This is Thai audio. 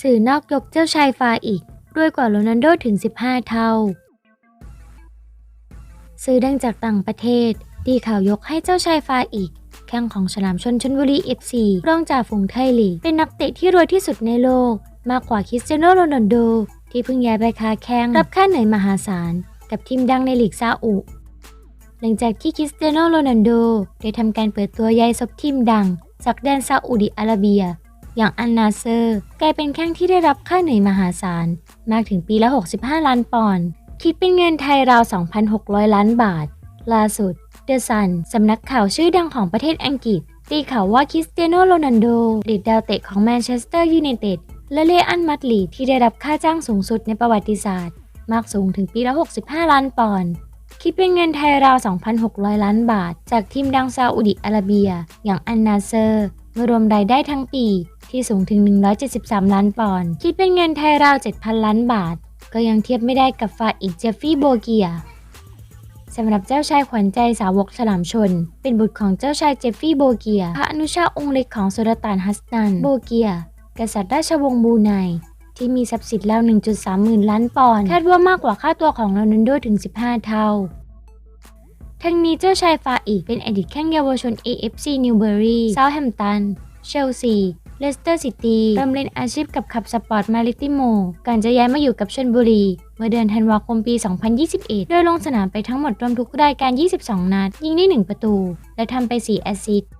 สื่อนอกยกเจ้าชายฟาอีกรวยกว่าโรนัลโดถึง 15 เท่า สื่อดังจากต่างประเทศ ดีข่าวยกให้เจ้าชายฟาอีก แข้งของฉลามชนชนบุรี FC รองจ่าฝูงไทยลีกเป็นนักเตะที่รวยที่สุดในโลก มากกว่าคริสเตียโนโรนัลโด ที่เพิ่งย้ายไปค้าแข้งรับค่าเหนื่อยมหาศาล กับทีมดังในลีกซาอุหลังจากที่คริสเตียโนโรนัลโดได้ทำการเปิดตัวย้ายซบทีมดัง จากแดนซาอุดิอาระเบีย อย่างอันนาเซอร์ กลายเป็นแข้งที่ได้รับค่าเหนื่อยมหาศาล มากถึงปีละ 65 ล้านปอนด์คิดเป็นเงินไทยราว 2,600 ล้านบาท ล่าสุดเดอะซันสำนักข่าวชื่อดังของประเทศอังกฤษ ตีข่าวว่าคริสเตียโนโรนัลโดอดีตดาวเตะของแมนเชสเตอร์ยูไนเต็ดและเลอันมัดลีที่ได้รับค่าจ้างสูงสุดในประวัติศาสตร์ มากสูงถึงปีละ 65 ล้านปอนด์ คิดเป็นเงินไทยราว 2,600 ล้านบาท จากทีมดังซาอุดิอาระเบีย อย่างอันนาเซอร์เมื่อรวมรายได้ทั้งปีที่สูงถึง 173 ล้านปอนด์คิดเป็นเงินไทยราว 7,000 ล้านบาท ก็ยังเทียบไม่ได้กับฟาอีกเจฟฟี่โบเกียสำหรับเจ้าชายขวัญใจสาวกฉลามชน เป็นบุตรของเจ้าชายเจฟฟี่โบเกีย พระอนุชาองค์เล็กของสุลต่านฮัสนันโบเกีย กษัตริย์ราชวงศ์บูไน ที่มีทรัพย์สินราว1.3 หมื่นล้านปอนด์คาดว่ามากกว่าค่าตัวของโรนัลโดถึง 15 เท่า ทั้งนี้เจ้าชายฟาอีกเป็นอดีตแข้งเยาวชน AFC Newbury เซาแฮมตัน เชลซีเลสเตอร์ซิตี้เริ่มเล่นอาชีพกับขับสปอร์ตมาริติโมก่อนจะย้ายมาอยู่กับชลบุรี เมื่อเดือนธันวาคมปี 2021 โดยลงสนามไปทั้งหมดรวมทุกรายการ 22 นัด ยิงได้ 1 ประตู และทำไป 4 แอสซิสต์